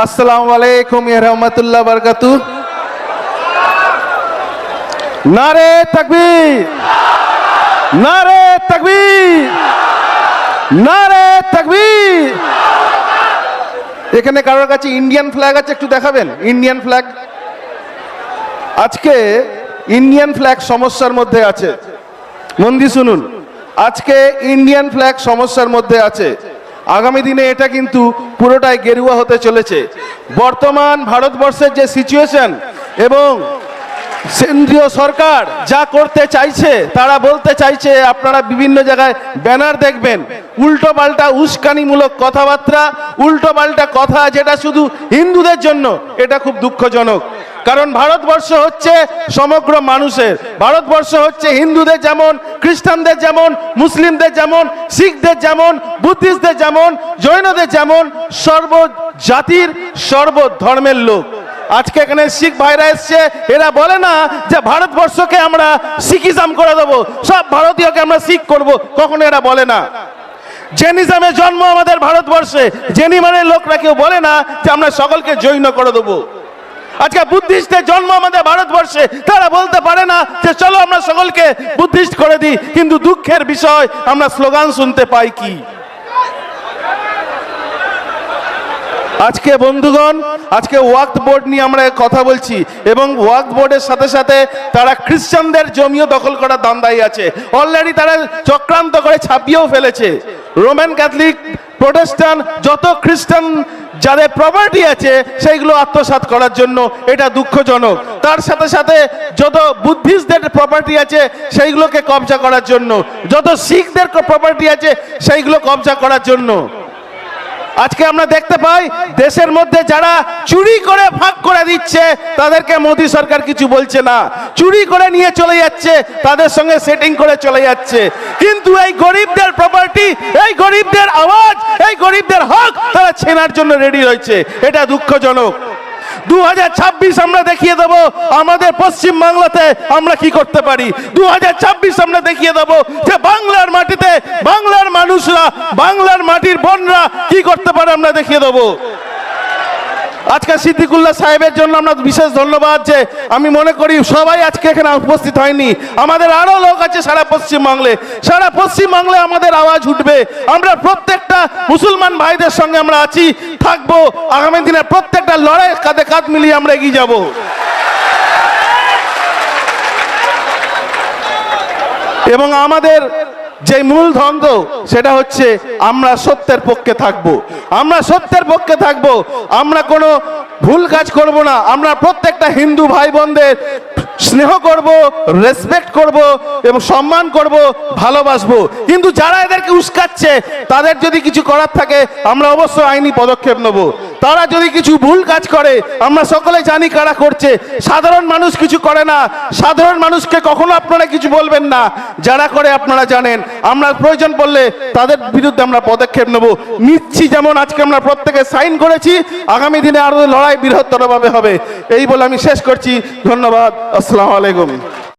আসসালামু আলাইকুম রাহমাতুল্লাহ বারকাতু। নারে তাকবীর। নারে তাকবীর। নারে তাকবীর। এখানে কারোর কাছে ইন্ডিয়ান ফ্ল্যাগ আছে একটু দেখাবেন? ইন্ডিয়ান ফ্ল্যাগ আজকে ইন্ডিয়ান ফ্ল্যাগ সমস্যার মধ্যে আছে। মন দিয়ে শুনুন। আজকে ইন্ডিয়ান ফ্ল্যাগ সমস্যার মধ্যে আছে। আগামী দিনে এটা কিন্তু পুরোটাই গেরুয়া হতে চলেছে। বর্তমান ভারতবর্ষের যে সিচুয়েশন এবং কেন্দ্রীয় সরকার যা করতে চাইছে, তারা বলতে চাইছে, আপনারা বিভিন্ন জায়গায় ব্যানার দেখবেন উল্টো পাল্টা উস্কানিমূলক কথাবার্তা উল্টো পাল্টা কথা যেটা শুধু হিন্দুদের জন্য, এটা খুব দুঃখজনক। কারণ ভারতবর্ষ হচ্ছে সমগ্র মানুষের, ভারতবর্ষ হচ্ছে হিন্দুদের যেমন, খ্রিস্টানদের যেমন, মুসলিমদের যেমন, শিখদের যেমন, বুদ্ধিস্টদের যেমন, জৈনদের যেমন, সর্ব জাতির সর্ব ধর্মের লোক। আজকে এখানে শিখ ভাইরা এসছে, এরা বলে না যে ভারতবর্ষকে আমরা শিখিজম করে দেবো, সব ভারতীয়কে আমরা শিখ করব, কখনো এরা বলে না। জেনিজমে জন্ম আমাদের ভারতবর্ষে জেনিমানের লোকরা কেউ বলে না যে আমরা সকলকে জৈন করে দেবো। আজকে বুদ্ধিস্টের জন্ম আমাদের ভারতবর্ষে, তারা বলতে পারে না যে চলো আমরা সকলকে বুদ্ধিস্ট করে দিই, কিন্তু দুঃখের বিষয়, আমরা স্লোগান শুনতে পাই কি? আজকে বন্ধুগণ, আজকে ওয়াক্ত বোর্ড নিয়ে আমরা কথা বলছি এবং ওয়াক্ত বোর্ডের সাথে সাথে তারা খ্রিস্টানদের জমিও দখল করার দান্দাই আছে। অলরেডি তারা চক্রান্ত করে ছাপিয়েও ফেলেছে। রোমান ক্যাথলিক প্রোটেস্টান যত খ্রিস্টান যাদের প্রপার্টি আছে, সেইগুলো আত্মসাৎ করার জন্য এটা দুঃখজনক। তার সাথে সাথে যত বুদ্ধিস্টদের প্রপার্টি আছে, সেইগুলোকে কবজা করার জন্য, যত শিখদের প্রপার্টি আছে, সেইগুলো কবজা করার জন্য। আজকে আমরা দেখতে পাই দেশের মধ্যে যারা চুরি করে ভাগ করে দিচ্ছে, তাদেরকে মোদী সরকার কিছু বলছে না। চুরি করে নিয়ে চলে যাচ্ছে, তাদের সঙ্গে সেটিং করে চলে যাচ্ছে। কিন্তু এই গরিবদের প্রপার্টি এই গরিবদের আওয়াজ, এই গরিবদের হক তারা ছেনার জন্য রেডি রয়েছে। এটা দুঃখজনক। দু হাজার ছাব্বিশ আমরা দেখিয়ে দেবো, আমাদের পশ্চিম বাংলাতে আমরা কি করতে পারি? দু হাজার ছাব্বিশ আমরা দেখিয়ে দেবো যে বাংলার মাটিতে, বাংলার মানুষরা, বাংলার মাটির বোনরা কি করতে পারে আমরা দেখিয়ে দেবো। আজকে সিদ্দিকুল্লাহ সাহেবের জন্য আমরা বিশেষ ধন্যবাদ যে আমি মনে করি সবাই আজকে এখানে উপস্থিত হয়নি। আমাদের আরও লোক আছে সারা পশ্চিমবাংলে। সারা পশ্চিমবাংলে আমাদের আওয়াজ উঠবে। আমরা প্রত্যেকটা মুসলমান ভাইদের সঙ্গে আমরা আছি, থাকব। আগামী দিনে প্রত্যেকটা লড়াই কাঁধে কাঁধ মিলিয়ে আমরা এগিয়ে যাব। এবং আমাদের যে মূল ধন্দ সেটা হচ্ছে আমরা সত্যের পক্ষে থাকব। আমরা সত্যের পক্ষে থাকব। আমরা কোনো ভুল কাজ করব না। আমরা প্রত্যেকটা হিন্দু ভাই বোনদের স্নেহ করব রেসপেক্ট করব এবং সম্মান করব, ভালোবাসবো। কিন্তু যারা এদেরকে উস্কাচ্ছে, তাদের যদি কিছু করার থাকে, আমরা অবশ্যই আইনি পদক্ষেপ নেব। তারা যদি কিছু ভুল কাজ করে, আমরা সকলে জানি কারা করছে। সাধারণ মানুষ কিছু করে না। সাধারণ মানুষকে কখনো আপনারা কিছু বলবেন না। যারা করে আপনারা জানেন। আমরা প্রয়োজন পড়লে তাদের বিরুদ্ধে আমরা পদক্ষেপ নেব। নিচ্ছি যেমন আজকে আমরা প্রত্যেকে সাইন করেছি, আগামী দিনে আরও লড়াই বৃহত্তরভাবে হবে। এই বলে আমি শেষ করছি। ধন্যবাদ। আসসালামু আলাইকুম।